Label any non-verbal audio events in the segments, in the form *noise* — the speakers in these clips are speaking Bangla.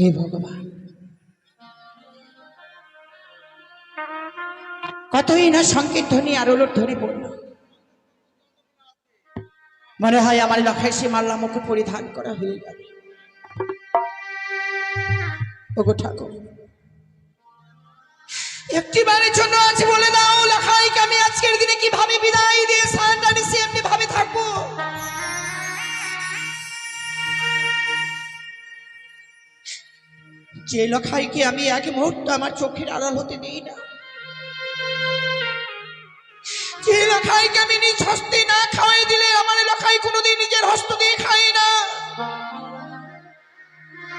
হে ভগবান। কতই না সংকীর্তনী আর ওলট ধ্বনি পড়ল। মনে হয় আমার লখায় সে মাল্লা মুখে পরিধান করা হয়ে যাবে ওগো একটি বারের জন্য আছে বলে দাও লখাইকে আমি আজকের দিনে কীভাবে বিদায় দিয়ে যে লখাইকে আমি এক মুহূর্ত আমার চোখের আড়াল হতে দিই না। যে লখাইকে আমি নিজ হস্তে না খাওয়াই দিলে আমার লখাই কোনোদিন নিজের হস্ত দিয়ে খাই না।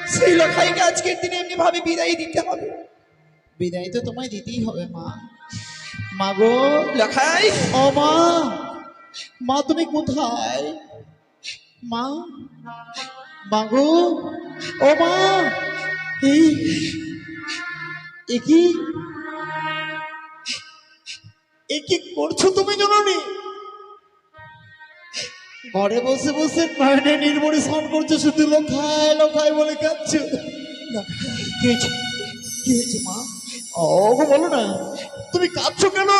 সেই লখাইকে আজকের দিনে এমনি ভাবে বিদায় দিতে হবে। বিদায় তো তোমায় দিতেই হবে, মা। মা গো, লখাই। ও মা মা তুমি কোথায়? মা মা গো, ও মা। এই, এ কি? এ কি করছ তুমি জননী? ঘরে বসে বসে নয়নে নির্মরে স্নান করছ, শুধু লোখায় লোখায় বলে কাঁদছো। মা? ও বলো না, তুমি কাঁদছো কেন?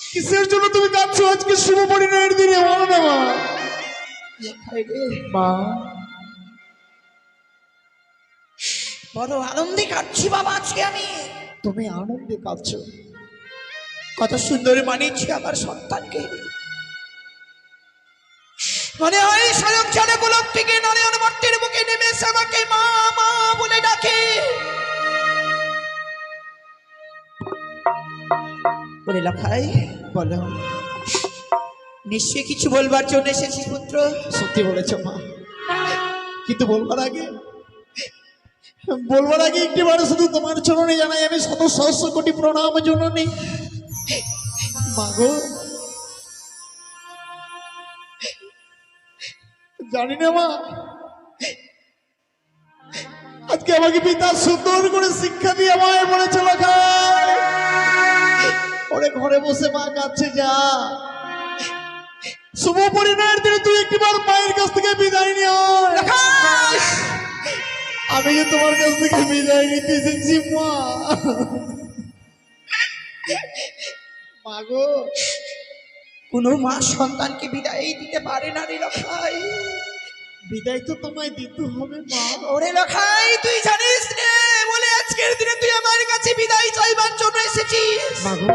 কিসের জন্য তুমি কাঁদছো? আজকে শুভ পরিণয়ের দিনে বলো না মা। মা। বড় আনন্দে কাটছি বাবা আজকে আমি। তুমি আনন্দে কাঁদছো। কত সুন্দর মানিয়েছি আমার সন্তানকে। মনে হয় স্বয়ং জনগুলোক থেকে নয়ন মর্তের মুখে নেমে এসে আমাকে মা মা বলে ডাকে। বলে লখাই বলো। নিশ্চয়ই কিছু বলবার জন্য এসেছিস পুত্র। সত্যি বলেছ মা। কিন্তু বলবার আগে বলবার আগে একটিবার শুধু তোমার চরণে জানাই আমি শত সহস্র কোটি প্রণাম জননী। মাগো। জানি না মা। আজকে আমাকে পিতা সুন্দর করে শিক্ষা দিয়ে আমায় বলেছে ওরে ঘরে বসে মা কাছে যা। শুভ পরিণয়ের দিনে তুই একটিবার মায়ের কাছ থেকে বিদায় নিয়ে! আমি যে তোমার কাছ থেকে বিদায় নিতে এসেছি মা মাগো কোনো মা সন্তানকে বিদায় দিতে পারে না রে লখাই। বিদায় তো তোমায় দিতে হবে মা। ওরে লখাই তুই জানিস রে বলে আজকের দিনে তুই আমার কাছে বিদায় চাইবার জন্য এসেছিস। মাগো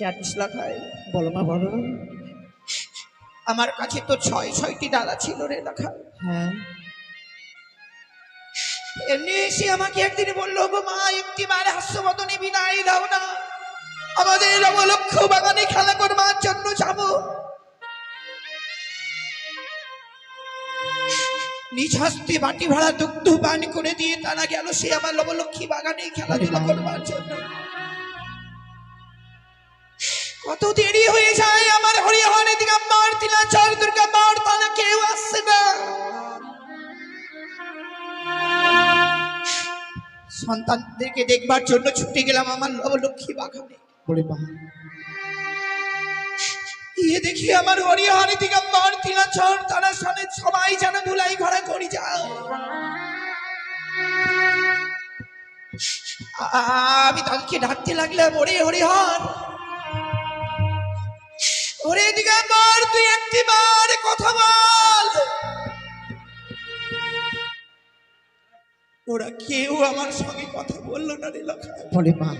জানিস লখাই বলো মা বলো। আমার কাছে তো ছয় ছয়টি ডালা ছিল রে লখাই হ্যাঁ। এমনি এসে আমাকে একদিন বলল গো মা একটি বার হাস্যবদনে বিদায় দাও না। আমাদের লক্ষ বাগানে খেলা করবার জন্য যাব। নিজ হস্তে বাটি ভাড়া দুগ্ধ পান করে দিয়ে তারা গেল সে আমার লবলক্ষ্মী বাগানে খেলাধুলা করবার জন্য। কত দেরি হয়ে যায় আমার হরিহর এদিকে আমার তিলাচর দুর্গা মার তারা কেউ আসছে না। সন্তানদেরকে দেখবার জন্য ছুটে গেলাম আমার লক্ষ্মী বাগানে। বলি মা গিয়ে দেখি আমার হরিহরি দিকে আমার তিলাচর তারা সামনে সবাই যেন ধুলাই ঘোরা করি আ- আমি তাদেরকে ডাকতে লাগলাম, ওরে হরিহর! ওরে দিকে আমার তুই একটিবার কথা বল। ওরা কেউ আমার সঙ্গে কথা বলল না রে বলি মা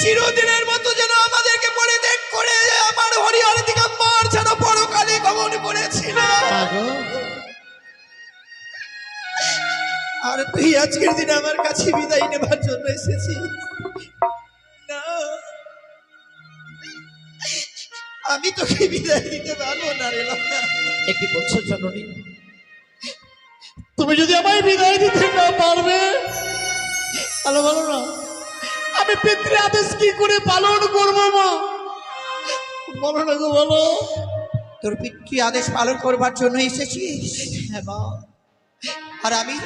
চিরদিনের মতো যেন আমাদেরকে পরে দেখ করে আমার হরিহর দিকে মার যেন পরকালে গমন করেছিল। আর তুই আজকের দিনে আমার কাছে বিদায় নেবার জন্য এসেছিস। না। আমি তোকে বিদায় দিতে পারব না রে একটি বলছো জননী। তুমি যদি আমায় বিদায় দিতে না পারবে তাহলে বলো না। আমি পিতৃ আদেশ কি করে পালন করব মা? বলো না গো বলো। তোর পিতৃ আদেশ পালন করবার জন্য এসেছিস? হ্যাঁ মা। আর আমি?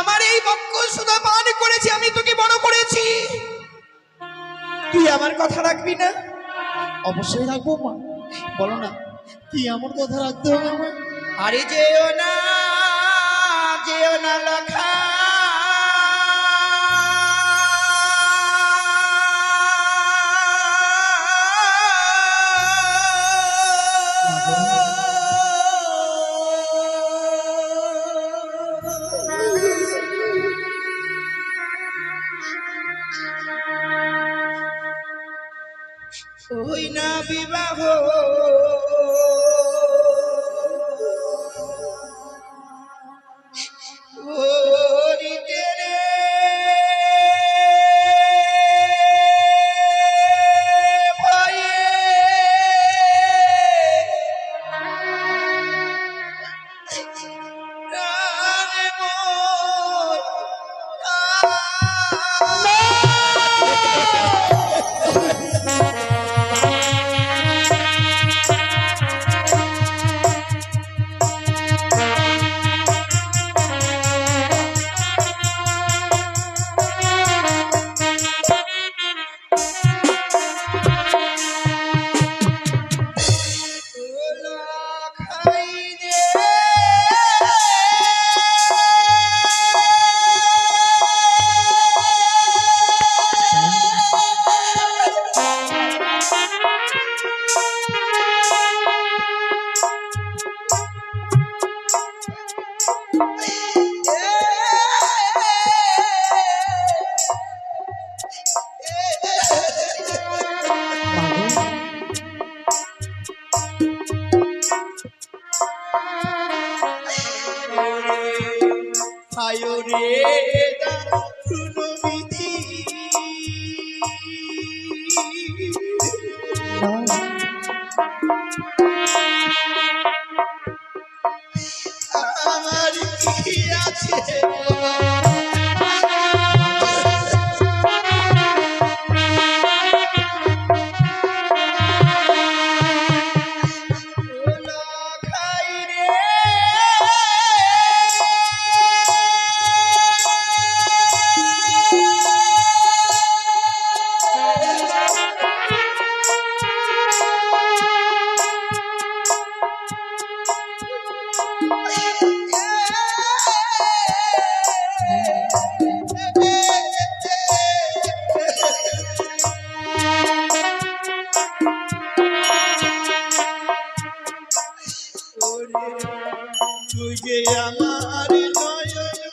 আমার এই বক্ষ সুদা পান করেছি আমি তোকে বড় করেছি। তুই আমার কথা রাখবি না? অবশ্যই রাখব, মা। বলো না, কি এমন কথা রাখতে হবে আরে যেও না যেও না লখা। আমার নয়ন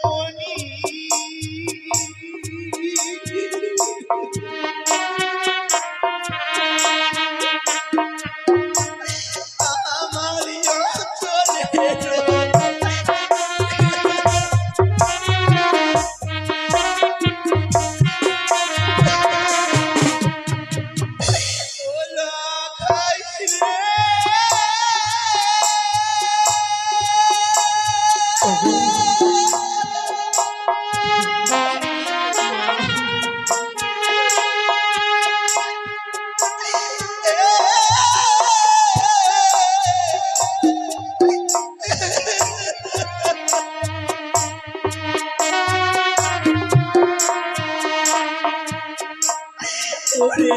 ওরে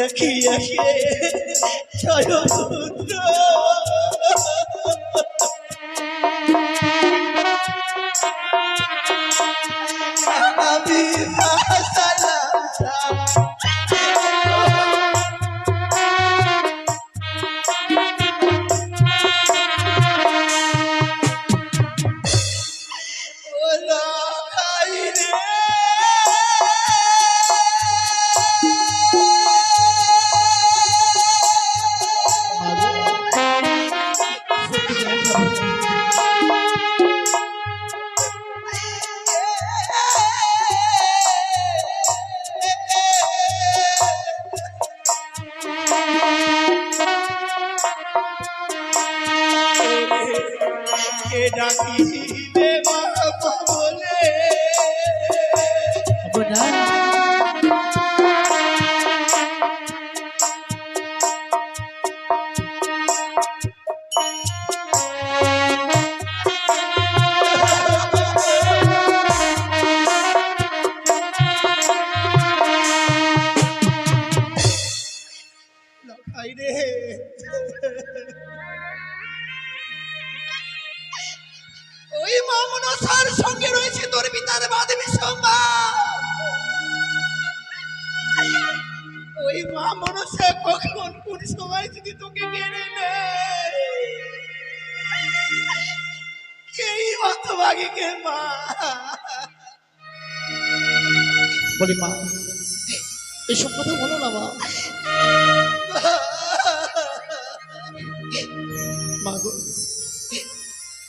একে একে ছয়পুত্র কে ডাকিবে বাবা এসব কথা বলো না মা।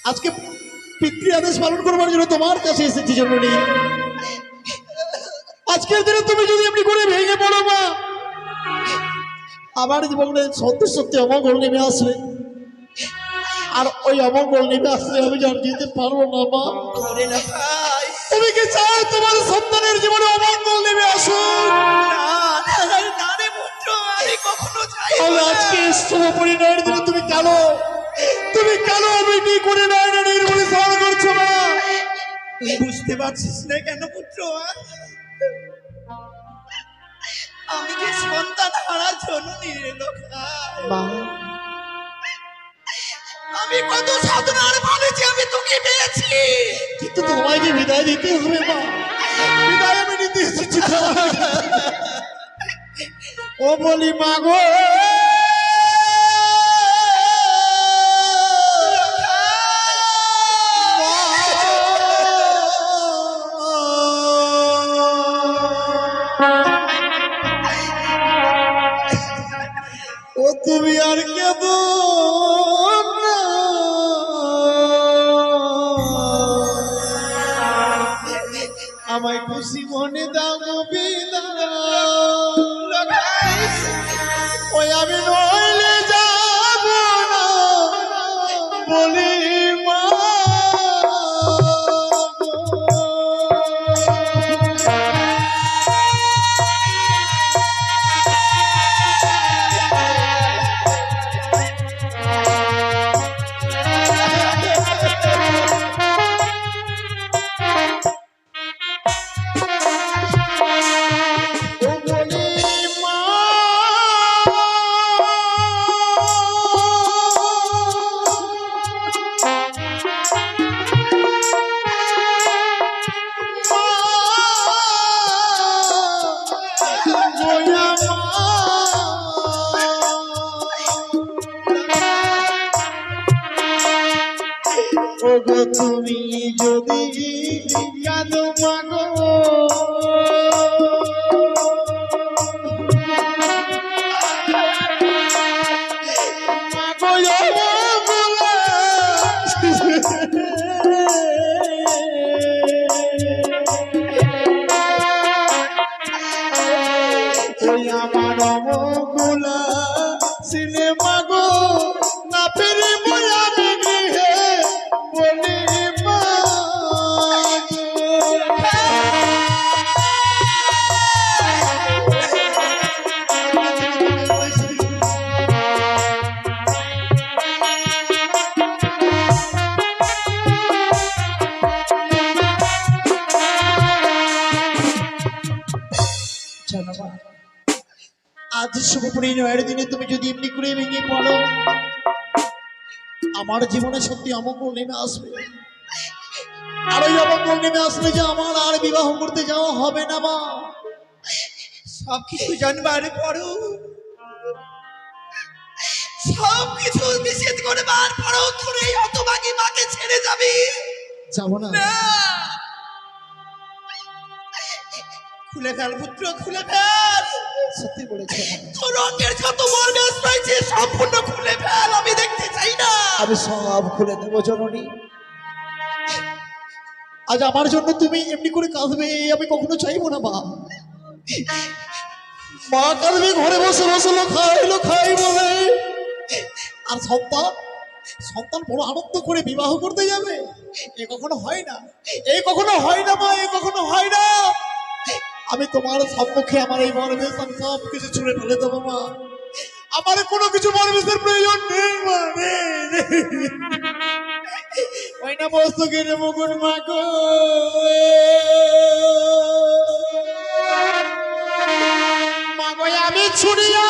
আজকে পিতৃ আদেশ পালন করবার জন্য তোমার কাছে এসেছি জননী। আজকের দিনে তুমি যদি এমনি করে ভেঙে পড়ো মা আমার জীবনে সত্যি সত্যি অমঙ্গল নেমে আসবে। আর ওই অমঙ্গল নেমে আসলে আমি আর যেতে পারব না মা। তুমি কি চাও তোমার সন্তানের জীবনে অমঙ্গল নেমে আসুক? তাহলে আজকে শুভ পরিণয়ের দিনে তুমি তুমি অবিটি করে করছ বুঝতে পারছিস না কেন পুত্র আমি যে সন্তান হারা জননী রে মা। আমি কত সাধনার বলেছি আমি তোকে পেয়েছি। কিন্তু তোমায় যে বিদায় দিতে হবে মা। বিদায় আমি নিতে এসেছি ও বলি মা গো। আমার জীবনে সত্যি অমঙ্গল নেমে আসবে। আর ওই অমঙ্গল নেমে আসলে যে আমার আর বিবাহ করতে যাওয়া হবে না মা। সব কিছু জানবার পরও সবকিছু কিছু করে করবার পরও তোর এই বাকি মাকে ছেড়ে যাবি। যাব না। খুলে ফেল পুত্র খুলে ফেল। সত্যি বলেছে। তোর অঙ্গের যত মর্গাস রয়েছে সম্পূর্ণ খুলে ফেল আমি দেখতে চাই না। আমি সব খুলে দেবো জননী। আজ আমার জন্য তুমি এমনি করে কাঁদবে আমি কখনো চাইব না মা। মা কাঁদবে ঘরে বসে বসে লো খাই লো খাই বলে। আর সন্তান সন্তান বড় আনন্দ করে বিবাহ করতে যাবে। এ কখনো হয় না এ কখনো হয় না মা এ কখনো হয় না। আমি তোমার সম্মুখে আমার এই মরবেশ আমি সব কিছু ছুড়ে ফেলে দেবো, মা। আমার কোনো কিছু মরবেশের প্রয়োজন নেই, মা। ওই না বস্তু কিনে মুকুট মাগো মাগো আমি ছুড়িয়া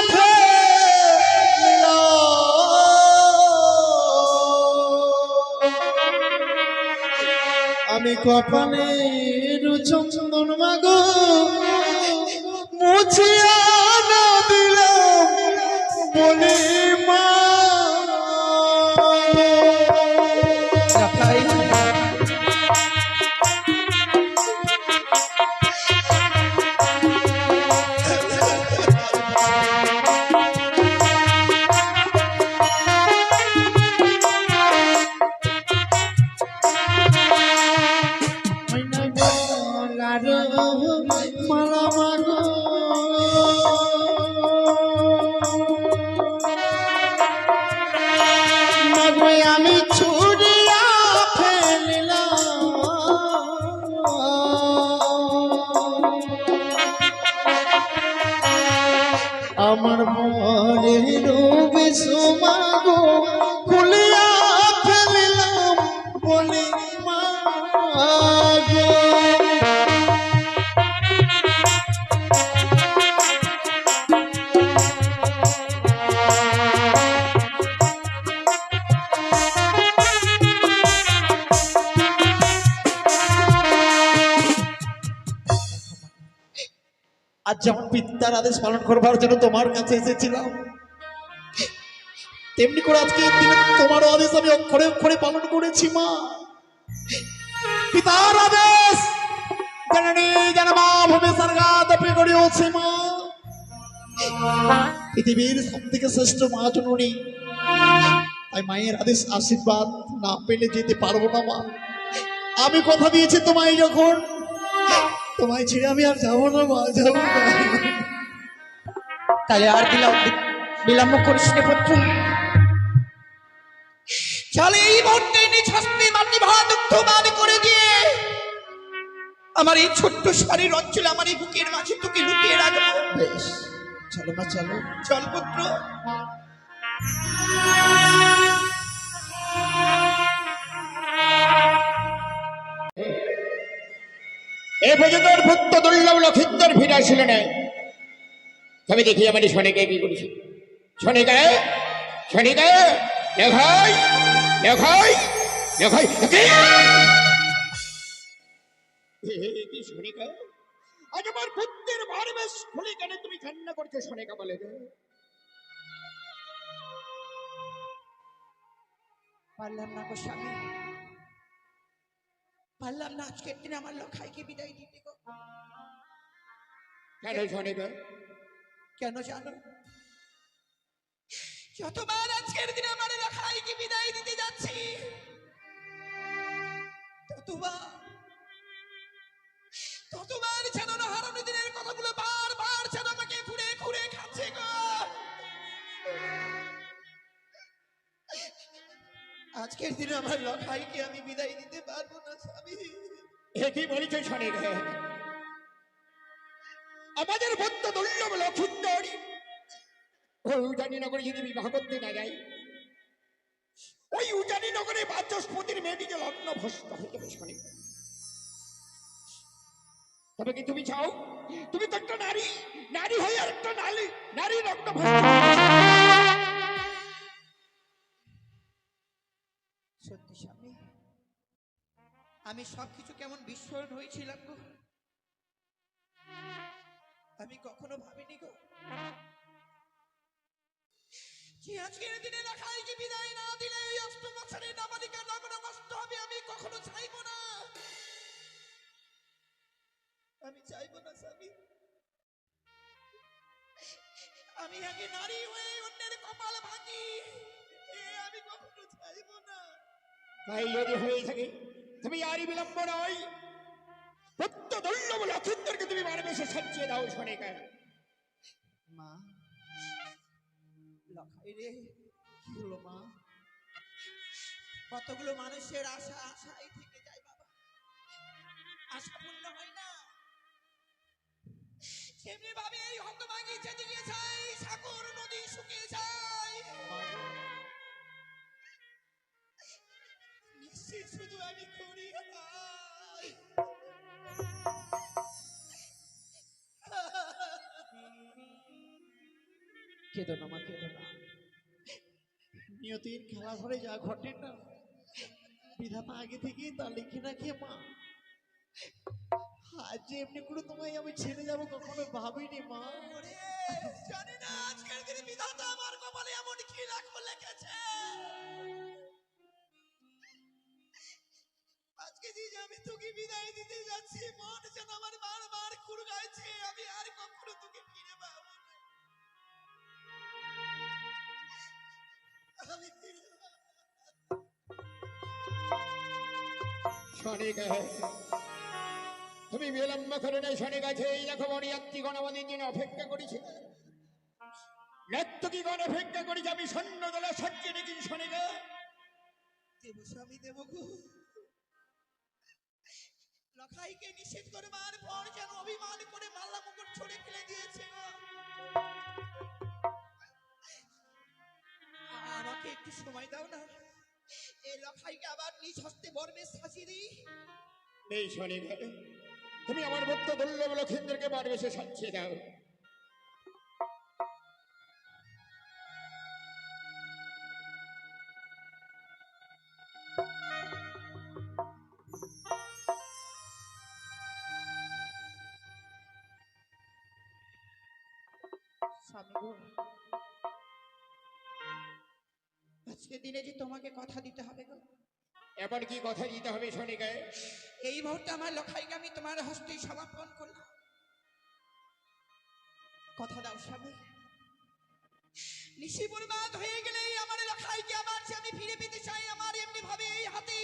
আমি কপালে চন্দন কারণ পালন করবার জন্য তোমার কাছে এসেছিলাম। তেমনি করে আজকে তোমার আদেশ আমি অক্ষরে অক্ষরে পালন করেছি, মা। পিতার আদেশ। জননী জনমা ভূমি সর্গাত করিয়েছে, মা। পৃথিবীর সব থেকে শ্রেষ্ঠ মা জননী। তাই মায়ের আদেশ আশীর্বাদ না পেলে যেতে পারব না, মা। আমি কথা দিয়েছি তোমায় যখন। তোমায় ছেড়ে আমি আর যাব না, মা, যাব না। তাহলে আর বিলম্ব করিস নে পুত্র। এই মুহূর্তে হস্তে মাটি দুগ্ধ আমার এই ছোট্ট শাড়ির অঞ্চলে আমার এই বুকের মাঝে তোকে লুকিয়ে রাখব। বেশ, চলো না চলো, চল পুত্র। এ পর্যন্ত ভুক্ত দুর্লভ লক্ষিন্দর ফিরে আসিল না তবে দেখি আমার শনিকে কি করেছি। শনিকা শনিকা দেখাই দেখাই দেখাই শনিকা আজ আমার পুত্রের ভারে বেশ খুলে কেন তুমি কান্না করছ শনিকা বলে দে। পারলাম না গো স্বামী। পারলাম না আজকের দিনে আমার লখাইকে বিদায় দিতে গো। কেন শনিকা কেন জানো? যতবার আজকের দিনে আমার লখাইকে বিদায় দিতে যাচ্ছি, ততবার ততবার যেন হারানো দিনের কথাগুলো বারবার যেন আমাকে ঘুরে ঘুরে খাচ্ছে গো। আজকের দিনে আমার লখাইকে আমি বিদায় দিতে পারব না, স্বামী। এ কি বলিছ শনিকা ওই উজানি নগরে যদি বিবাহ করতে না যাই ওই উজানি নগরে বাচস্পতির মেয়েটি যে লগ্ন ভস্ত তবে কি তুমি চাও? তুমি তো একটা নারী নারী হয়ে একটা নারী নারী লগ্ন ভস্ত সত্যি স্বামী, আমি সবকিছু কেমন বিস্মরণ হয়েছিলাম গো? আমি কখনো ভাবিনি গো আজকের দিনে কি বিদায় না দিলে আমি কখনো না। আমি আগে নারী হয়ে অন্যের কপাল ভাঙি। আমি কখনো চাইব না। তাই যদি হয়ে থাকে, তুমি আরই বিলম্ব নয়। ভক্ত দুর্লভ লক্ষিন্দরকে তুমি বারে বেশি সাজিয়ে দাও শনিকা মা লখাই রে, কি হলো মা? কতগুলো মানুষের আশা, আশাই থেকে যায় বাবা। আশা পূর্ণ হয় না। সেমনি ভাবে এই হতভাগী যেদিকে যায়, সাগর, নদী শুকিয়ে যায়। নিশ্চিত শুধু আমি কেঁদো না মা কেঁদো না। নিয়তির খেলা ঘরে যা ঘটে না বিধাতা আগে থেকেই তা লিখে রাখে মা। আজ যে এমনি করে তোমায় আমি ছেড়ে যাব কখনো ভাবিনি মা। জানি না আজকের দিনে বিধাতা আমার কপালে এমন কি লাখো লেখেছে। আজকে যে আমি তোকে বিদায় দিতে যাচ্ছি মন যেন আমার বারবার খুরগাইছে আমি আর কখনো তুমি বিলম্ব করে নাই শনিকা এই দেখো মরিয়াত্রীগণ আমাদের জন্য অপেক্ষা করেছে। নর্তকীগণ অপেক্ষা করেছে, আমি সৈন্য দলে রেখেছি শনিকা দেব স্বামী, দেব গো। লখাইকে নিষেধ করবার পর যেন অভিমান করে মাল্লা মুকুট ছড়ে ফেলে দিয়েছে। আমাকে একটু সময় দাও না। আবার নিজ দিই। এই তুমি আমার ভক্ত দুর্লভ লক্ষিন্দরকে বেশে সাজিয়ে দাও। দিনে যে তোমাকে কথা দিতে হবে গো। এবার কি কথা দিতে হবে শনিকায় এই মুহূর্তে আমার লখাইকে আমি তোমার হস্তে সমর্পণ করলাম। কথা দাও স্বামী। নিশি বরবাদ হয়ে গেলেই আমার লখাইকে আমার যে আমি ফিরে পেতে চাই আমার এমনি ভাবে এই হাতে।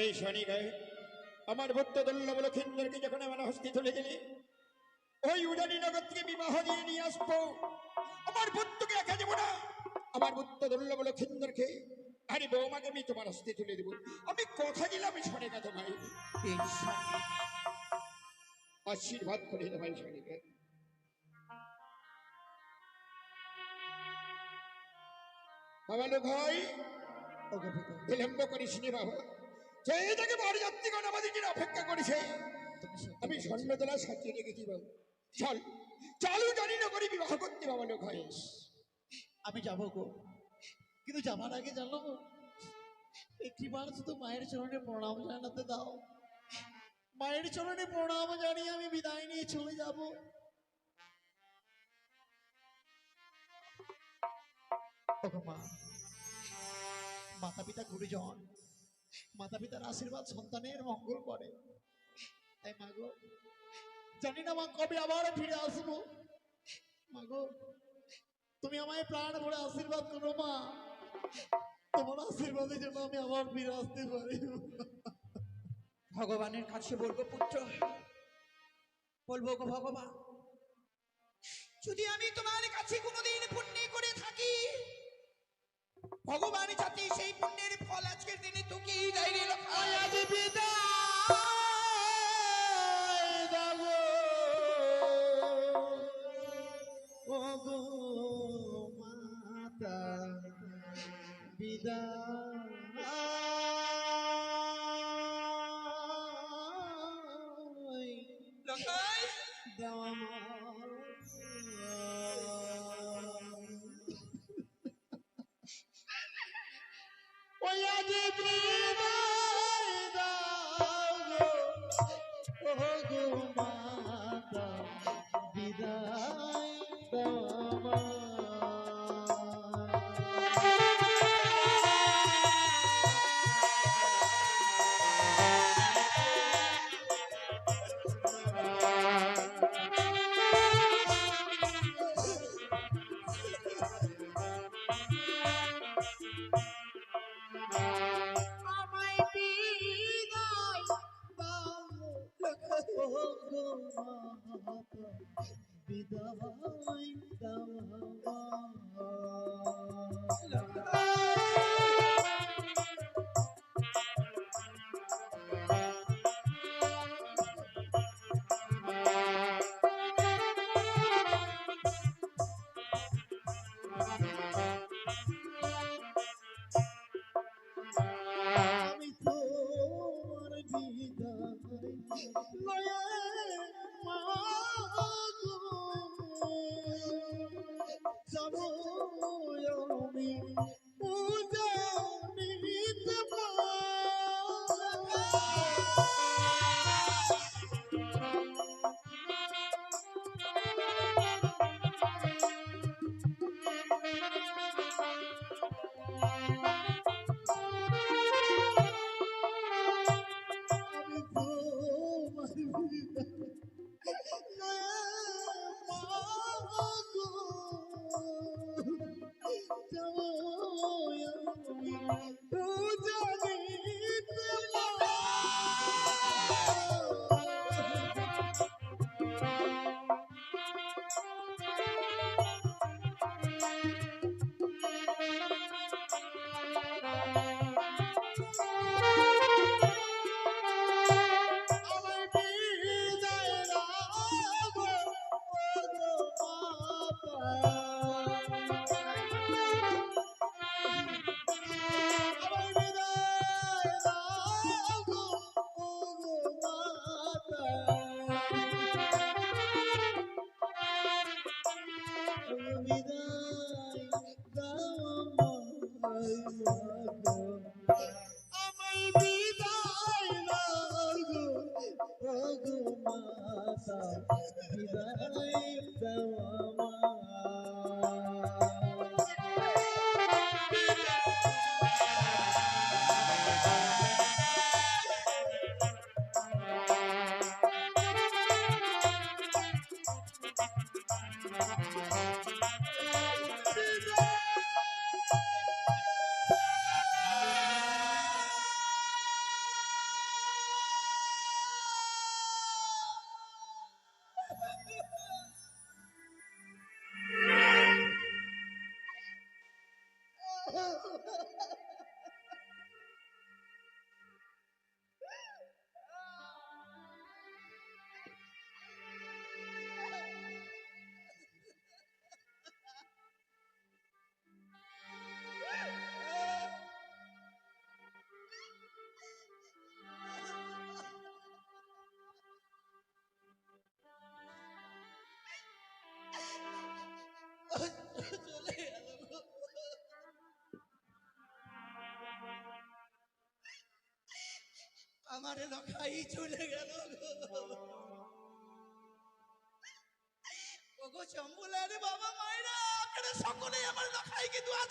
এই শনিকায় আমার ভক্ত দুর্লভ লক্ষিন্দরকে যখন আমার হস্তে তুলে দিলে ওই উড়ানি নগর থেকে বিবাহ দিয়ে নিয়ে আসব। আমার পুত্রকে একা দেবো না। আমার পুত্র দুর্লভ লক্ষিন্দরকে আরে বৌমাকে আমি তোমার হস্তে তুলে দেবো। আমি কথা দিলাম শনিকা তোমায়। আশীর্বাদ করে দেবাই শনিকা বাবা লোক ভাই বিলম্ব করিস নি বাবা। সেই থেকে বাড়ি যাত্রীগণ আমাদের জন্য অপেক্ষা করেছে, আমি স্বর্ণতলা সাজিয়ে রেখেছি বাবু। চল, চালু জানি না করি বিবাহ করতে বাবা লোক হয়। আমি যাব গো। কিন্তু যাবার আগে জানো একটিবার শুধু মায়ের চরণে প্রণাম জানাতে দাও। মায়ের চরণে প্রণাম জানিয়ে আমি বিদায় নিয়ে চলে যাব। মাতা পিতা গুরুজন মাতা পিতার আশীর্বাদ সন্তানের মঙ্গল করে। তাই মা গো, জানি না মা কবে আবার ফিরে আসব। মা গো তুমি আমায় প্রাণ ভরে আশীর্বাদ করো মা। তোমার আশীর্বাদের জন্য আমি আবার ফিরে আসতে পারি। ভগবানের কাছে বলব পুত্র বলব গো ভগবান যদি আমি তোমার কাছে কোনোদিন পুণ্য করে থাকি ভগবান যাতে সেই পুণ্যের ফল আজকের দিনে তোকে দেয় রে লখাই। বিদায় *laughs* *laughs* চলে আমার লখাই চলে গেল। ওগো চম্বুলারে বাবা মায়েরা সকলে আমার লখাই দু হাত